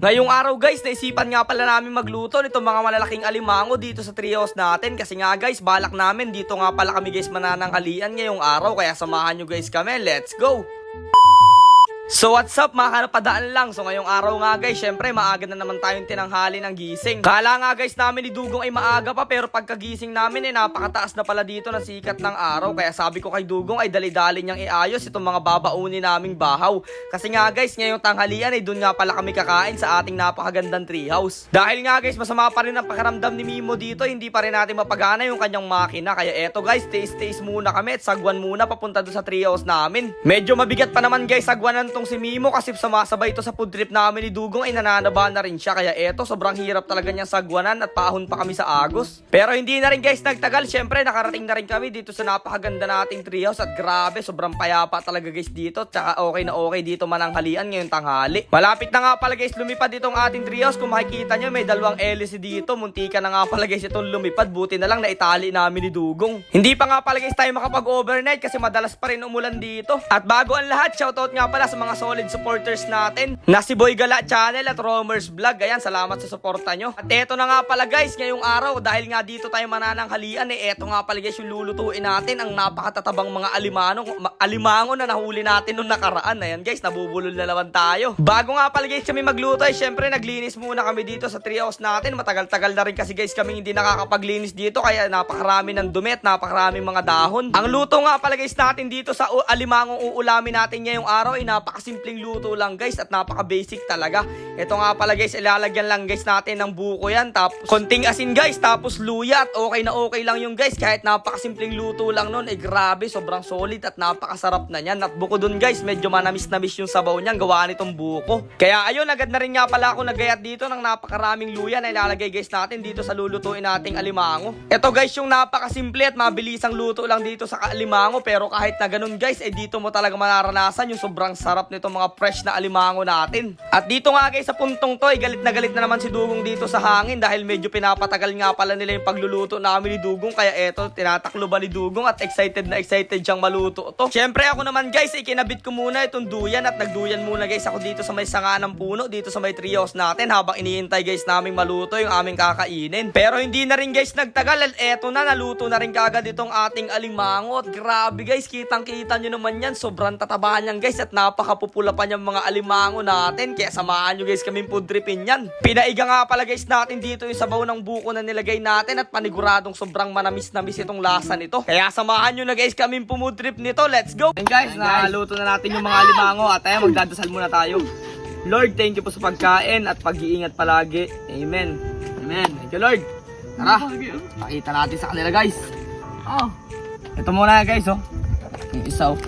Ngayong araw guys, naisipan nga pala namin magluto nitong mga malalaking alimango dito sa trios natin. Kasi nga guys, balak namin dito nga pala kami guys manananghalian ngayong araw. Kaya samahan nyo guys kami, let's go! So what's up mga kanapadaan lang? So ngayong araw nga guys Syempre maaga na naman tayong tinanghali ng gising. Kala nga guys namin ni Dugong ay maaga pa Pero pagkagising namin eh napakataas na pala dito ng sikat ng araw. Kaya sabi ko kay Dugong ay dali-dali niyang iayos Itong mga babaunin naming bahaw. Kasi nga guys ngayong tanghalian ay dun nga pala kami kakain Sa ating napakagandang treehouse. Dahil nga guys masama pa rin ang pakiramdam ni Mimo dito Hindi pa rin natin mapagana yung kanyang makina. Kaya eto guys taste-taste muna kami At sagwan muna papunta doon sa treehouse namin. Medyo mabigat pa naman guys sagwanan tong si Mimo kasi sumasabay ito sa food trip namin ni Dugong ay nananaba na rin siya kaya eto sobrang hirap talaga niyang sagwanan at paahon pa kami sa Agos. Pero hindi na rin guys nagtagal syempre nakarating na rin kami dito sa napakaganda nating treehouse at grabe sobrang payapa talaga guys dito tsaka okay na okay dito mananghalian ngayong tanghali. Malapit na nga pala guys lumipad itong ating treehouse kung makikita nyo may dalawang hélice dito muntika na nga pala guys itong lumipad buti na lang na itali namin ni Dugong. Hindi pa nga pala guys tayo makapag-overnight kasi madalas pa rin umulan dito. At bago ang lahat shoutout nga pala sa mga solid supporters natin na si Boy Gala Channel at Romers Vlog. Ayan, salamat sa suporta nyo. At eto na nga pala guys, ngayong araw, dahil nga dito tayo manananghalian, eh eto nga pala guys yung lulutuin natin, ang napakatatabang mga alimango, ma- alimango na nahuli natin nung nakaraan. Ayan guys, nabubulol na naman tayo. Bago nga pala guys kami magluto, eh syempre naglinis muna kami dito sa treehouse natin. Matagal-tagal na rin kasi guys kami hindi nakakapaglinis dito, kaya napakarami ng dumi at napakaraming mga dahon. Ang luto nga pala guys natin dito sa alimangong uulamin natin ngayong araw ay napakasimpleng luto lang guys at napaka-basic talaga. Ito nga pala guys, ilalagyan lang guys natin ng buko yan. Tapos konting asin guys, tapos luya at okay na okay lang yung guys. Kahit napakasimpleng luto lang nun, eh grabe, sobrang solid at napakasarap na yan. At buko dun guys, medyo manamis-namis yung sabaw niyan, gawa nitong buko. Kaya ayun, agad na rin nga pala ako nagayat dito ng napakaraming luya na ilalagay guys natin dito sa lulutuin nating alimango. Ito guys, yung napakasimple at mabilisang luto lang dito sa alimango. Pero kahit na ganun guys, eh dito mo talaga mararanasan yung sobrang sarap nito mga fresh na alimango natin. At dito nga guys sa puntong to, eh, galit na galit na naman si Dugong dito sa hangin dahil medyo pinapatagal nga pala nila yung pagluluto namin ni Dugong. Kaya eto, tinataklo ba ni Dugong at excited na excited siyang maluto to. Siyempre ako naman guys, ikinabit ko muna itong duyan at nagduyan muna guys ako dito sa may sanga ng puno, dito sa may trios natin habang iniintay guys naming maluto yung aming kakainin. Pero hindi na rin guys nagtagal at eto na, naluto na rin kagad itong ating alimango. At grabe guys, kitang kita nyo naman yan, sobrang tataba niyan guys at napakapupula pa niyang mga alimango natin. Kaya samahan nyo guys kaming food tripin yan. Pinaiga nga pala guys natin dito yung sabaw ng buko na nilagay natin at paniguradong sobrang manamis-namis itong lasa nito. Kaya samahan nyo na guys kaming pumud trip nito. Let's go! And guys, naluto na natin yung mga alimango at tayo magdadasal muna tayo. Lord, thank you po sa pagkain at pag-iingat palagi. Amen. Amen. Thank you, Lord. Tara, pakita natin sa kanila guys. Oh. Ito muna guys, oh. Yung isa, oh.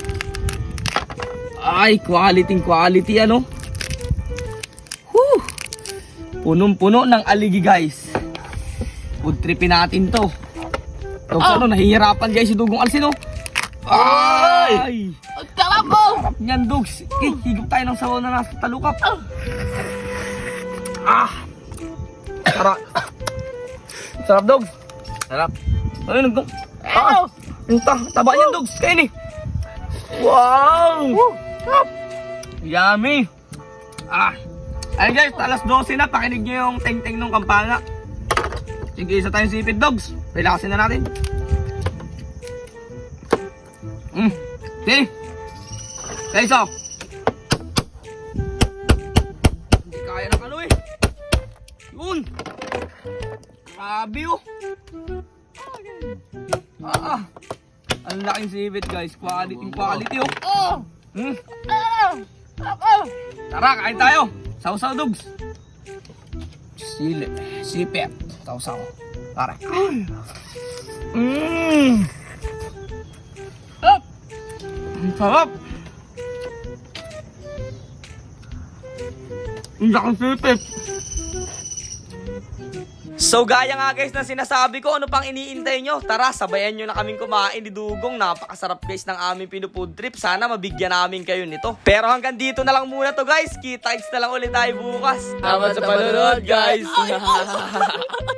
Ay, quality quality ano. Whew. Punong-puno ng aligi guys. Food tripin natin to. Dogs, ano, nahihirapan guys si Dugong Alsin, oh. Ay! Ang sarap mo! Sarap niyan, Dogs. Okay, higop tayo ng sabaw na nasa talukap. Ah! Sarap. Sarap, Dogs. Sarap. Ay, nag... Ah! Yung ta taba niyan, Dogs. Kaya ni. Wow! Sarap. Yummy. Ah! Ayun guys, alas 12 na. Pakinig niyo yung teng-teng ng kampana. Sige, isa tayong sipit, Dogs. Relaxin na natin. Mm. Okay. Guys, oh. Hindi kaya ng ano eh. Yun. Grabe oh. Ah, ah. Ang laking sibit guys. Quality, quality oh. Oh! Hmm. Oh! Tara, kain tayo. Sausaw dogs. Sili. Sipet. Sausaw. Tara. Mmm. Sarap! Ang sarap. Ang laking sipit. So gaya nga guys na sinasabi ko, ano pang iniintay nyo? Tara, sabayan nyo na kaming kumain ni Dugong. Napakasarap guys ng aming pinufood trip. Sana mabigyan namin kayo nito. Pero hanggang dito na lang muna to guys. Kita-kits na lang ulit tayo bukas. Salamat sa panonood guys.